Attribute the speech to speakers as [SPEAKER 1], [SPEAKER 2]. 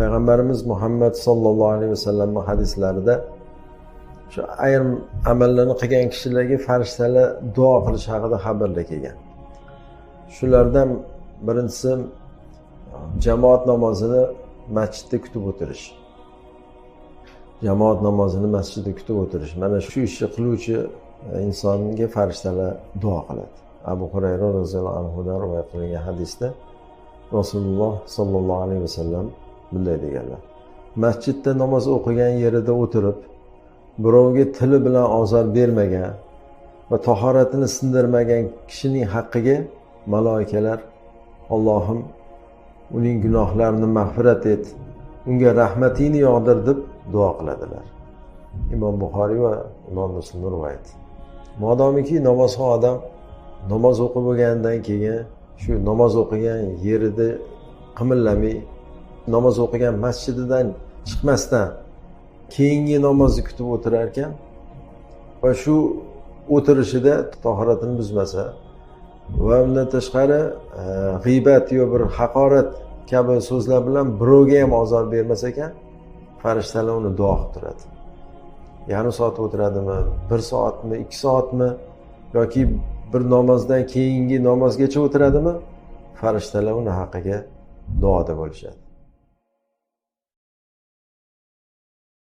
[SPEAKER 1] payg'ambarimiz muhammad sollallohu alayhi vasallamni hadislarida shu ayrim amallarni qilgan kishilarga farishtalar duo qilish haqida xabarlar kelgan. Shulardan birinchisi jamoat namozini masjidda kutib o'tirish. Jamoat namozini masjidda kutib o'tirish. Mana shu ishni qiluvchi e, insonga farishtalar duo qiladi. Abu hurayra roziyallohu anhudan rivoyat qilingan hadisda rasululloh sollallohu alayhi vasallam bunday deganlar. Masjidda namoz o'qigan yerida o'tirib birovga tili bilan ozor bermagan va tahoratini sindirmagan kishining haqqiga maloikalar allohim uning gunohlarini mag'firat et unga rahmatingni yog'dir deb duo qiladilar. Imom buxoriy va imom muslim rivoyat. Modomiki namozxon odam namoz o'qib bo'lgandan keyin shu namoz o'qigan yerida qimillamay namoz o'qigan masjididan chiqmasdan keyingi namozni kutib o'tirar ekan va shu o'tirishida tahoratini buzmasa va undan tashqari e, g'iybat yo bir haqorat kabi so'zlar bilan birovga ham ozor bermas ekan farishtalar uni duo qilib turadi. Yarim soat o'tiradimi bir soatmi ikki soatmi yoki bir namozdan keyingi namozgacha o'tiradimi farishtalar uni haqqiga duoda bo'lishadi.